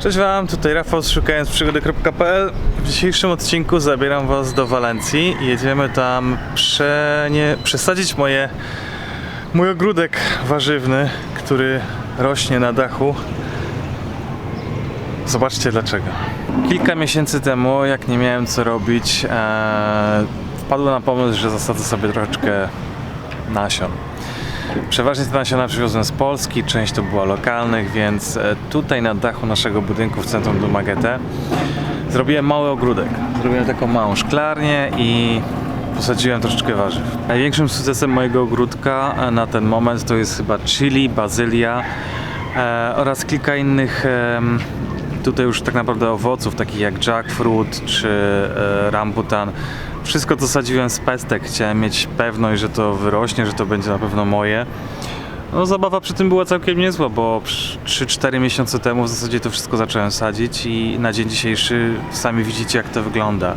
Cześć Wam, tutaj Rafał z szukając przygody.pl. W dzisiejszym odcinku zabieram Was do Walencji i jedziemy tam przenie, przesadzić moje, mój ogródek warzywny, który rośnie na dachu. Zobaczcie dlaczego. Kilka miesięcy temu, jak nie miałem co robić, e, wpadłem na pomysł, że zasadzę sobie troszeczkę nasion. Przeważnie te nasiona przywiozłem z Polski, część to była lokalnych, więc e, tutaj na dachu naszego budynku w centrum Dumagete zrobiłem mały ogródek. Zrobiłem taką małą szklarnię i posadziłem troszeczkę warzyw. Największym sukcesem mojego ogródka e, na ten moment to jest chyba chili, bazylia e, oraz kilka innych em, tutaj już tak naprawdę owoców, takich jak jackfruit czy e, rambutan. Wszystko to sadziłem z pestek. Chciałem mieć pewność, że to wyrośnie, że to będzie na pewno moje. No zabawa przy tym była całkiem niezła, bo 3-4 miesiące temu w zasadzie to wszystko zacząłem sadzić i na dzień dzisiejszy sami widzicie jak to wygląda.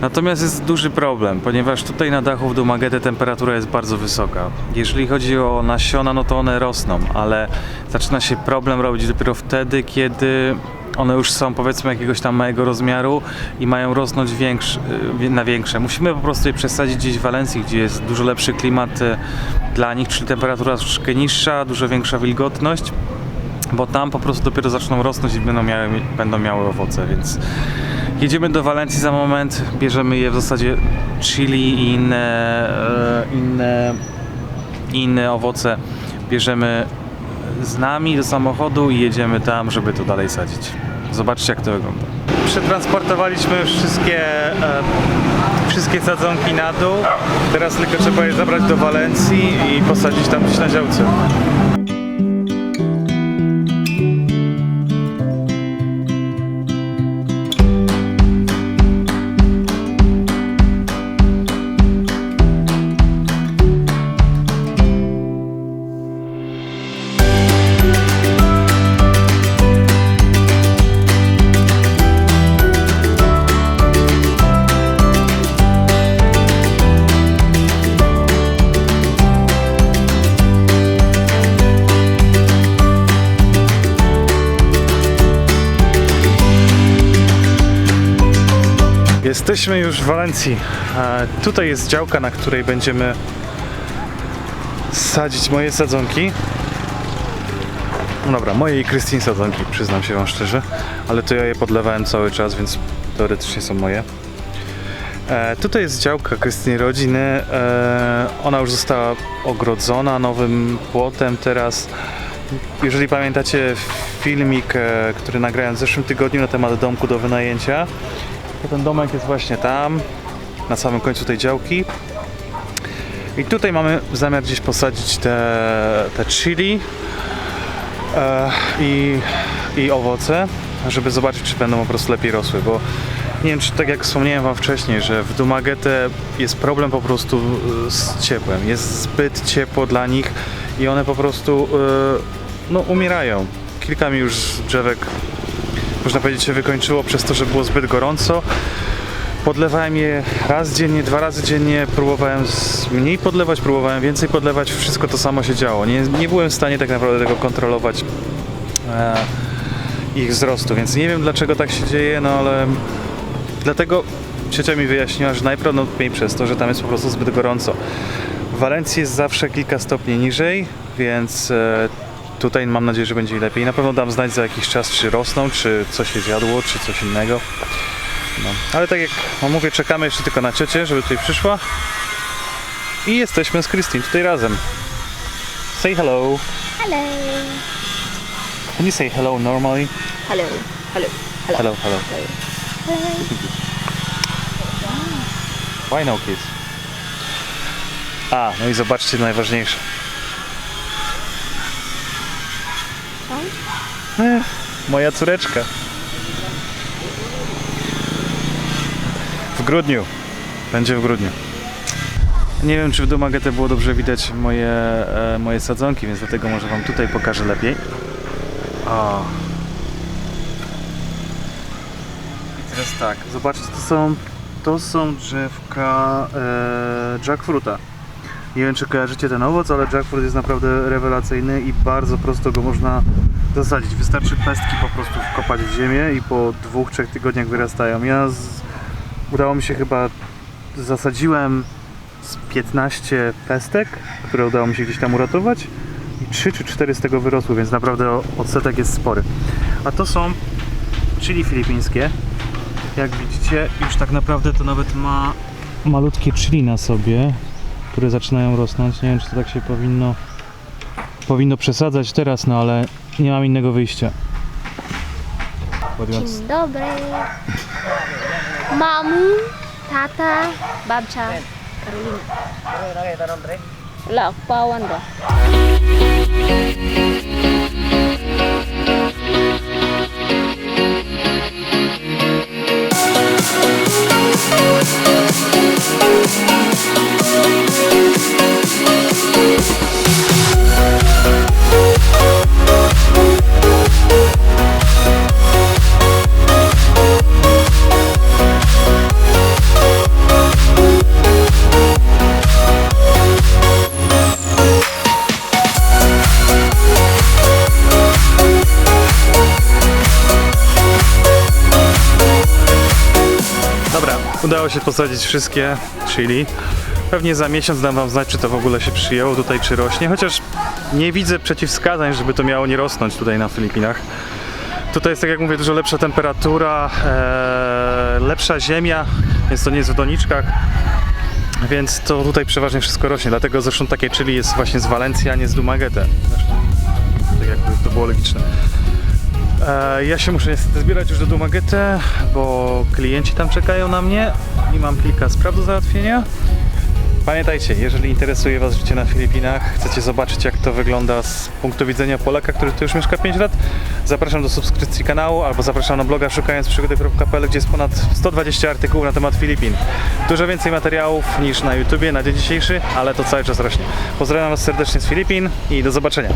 Natomiast jest duży problem, ponieważ tutaj na dachu w Dumagete temperatura jest bardzo wysoka. Jeżeli chodzi o nasiona, no to one rosną, ale zaczyna się problem robić dopiero wtedy, kiedy one już są powiedzmy jakiegoś tam małego rozmiaru i mają rosnąć większy, na większe. Musimy po prostu je przesadzić gdzieś w Walencji, gdzie jest dużo lepszy klimat y, dla nich, czyli temperatura troszeczkę niższa, dużo większa wilgotność bo tam po prostu dopiero zaczną rosnąć i będą miały, będą miały owoce, więc jedziemy do Walencji za moment, bierzemy je w zasadzie chili i inne, e, inne, inne owoce, bierzemy z nami do samochodu i jedziemy tam, żeby to dalej sadzić. Zobaczcie jak to wygląda. Przetransportowaliśmy wszystkie, e, wszystkie sadzonki na dół, teraz tylko trzeba je zabrać do Walencji i posadzić tam gdzieś na działce. Jesteśmy już w Walencji. Tutaj jest działka, na której będziemy sadzić moje sadzonki. No dobra, moje i Krystyn sadzonki, przyznam się Wam szczerze, ale to ja je podlewałem cały czas, więc teoretycznie są moje. E, tutaj jest działka Krystyny rodziny. E, ona już została ogrodzona nowym płotem teraz. Jeżeli pamiętacie filmik, e, który nagrałem w zeszłym tygodniu na temat domku do wynajęcia, ten domek jest właśnie tam, na samym końcu tej działki. I tutaj mamy zamiar gdzieś posadzić te, te chili e, i, i owoce, żeby zobaczyć, czy będą po prostu lepiej rosły, bo nie wiem, czy tak jak wspomniałem Wam wcześniej, że w Dumagete jest problem po prostu e, z ciepłem. Jest zbyt ciepło dla nich i one po prostu e, no, umierają. Kilka mi już drzewek można powiedzieć się wykończyło przez to, że było zbyt gorąco. Podlewałem je raz dziennie, dwa razy dziennie, próbowałem mniej podlewać, próbowałem więcej podlewać, wszystko to samo się działo. Nie, nie byłem w stanie tak naprawdę tego kontrolować e, ich wzrostu, więc nie wiem dlaczego tak się dzieje, no ale dlatego ciocia mi wyjaśniła, że najprawdopodobniej przez to, że tam jest po prostu zbyt gorąco. W Walencji jest zawsze kilka stopni niżej, więc e, tutaj mam nadzieję, że będzie lepiej. Na pewno dam znać za jakiś czas, czy rosną, czy coś się zjadło, czy coś innego. No. Ale tak jak mówię, czekamy jeszcze tylko na ciocię, żeby tutaj przyszła. I jesteśmy z Christine tutaj razem. Say hello. Hello. Can you say hello normally? Hello. Hello. Hello. Hello, hello. Why no kiss? A, no i zobaczcie najważniejsze. moja córeczka. W grudniu. Będzie w grudniu. Nie wiem, czy w Dumagete było dobrze widać moje, e, moje sadzonki, więc dlatego może Wam tutaj pokażę lepiej. O. I teraz tak, zobaczcie, to są, to są drzewka e, jackfruta. Nie wiem, czy kojarzycie ten owoc, ale jackfruit jest naprawdę rewelacyjny i bardzo prosto go można zasadzić. Wystarczy pestki po prostu wkopać w ziemię i po dwóch, trzech tygodniach wyrastają. Ja z... udało mi się chyba zasadziłem z 15 pestek, które udało mi się gdzieś tam uratować i 3 czy 4 z tego wyrosły, więc naprawdę odsetek jest spory. A to są chili filipińskie. Jak widzicie, już tak naprawdę to nawet ma malutkie chili na sobie, które zaczynają rosnąć. Nie wiem, czy to tak się powinno powinno przesadzać teraz, no ale nie mam innego wyjścia. Podjąc Dzień dobry. Mamu, tata, babcia, Karolina. Wala, pawan udało się posadzić wszystkie chili. Pewnie za miesiąc dam wam znać, czy to w ogóle się przyjęło tutaj, czy rośnie. Chociaż nie widzę przeciwwskazań, żeby to miało nie rosnąć tutaj na Filipinach. Tutaj jest, tak jak mówię, dużo lepsza temperatura, e, lepsza ziemia, więc to nie jest w doniczkach. Więc to tutaj przeważnie wszystko rośnie. Dlatego zresztą takie chili jest właśnie z Walencji, a nie z Dumaguete. Zresztą, tak jakby to było logiczne. E, Ja się muszę niestety zbierać już do Dumaguete, bo klienci tam czekają na mnie i mam kilka spraw do załatwienia. Pamiętajcie, jeżeli interesuje Was życie na Filipinach, chcecie zobaczyć jak to wygląda z punktu widzenia Polaka, który tu już mieszka 5 lat, zapraszam do subskrypcji kanału albo zapraszam na bloga szukając przygody.pl, gdzie jest ponad 120 artykułów na temat Filipin. Dużo więcej materiałów niż na YouTubie na dzień dzisiejszy, ale to cały czas rośnie. Pozdrawiam Was serdecznie z Filipin i do zobaczenia.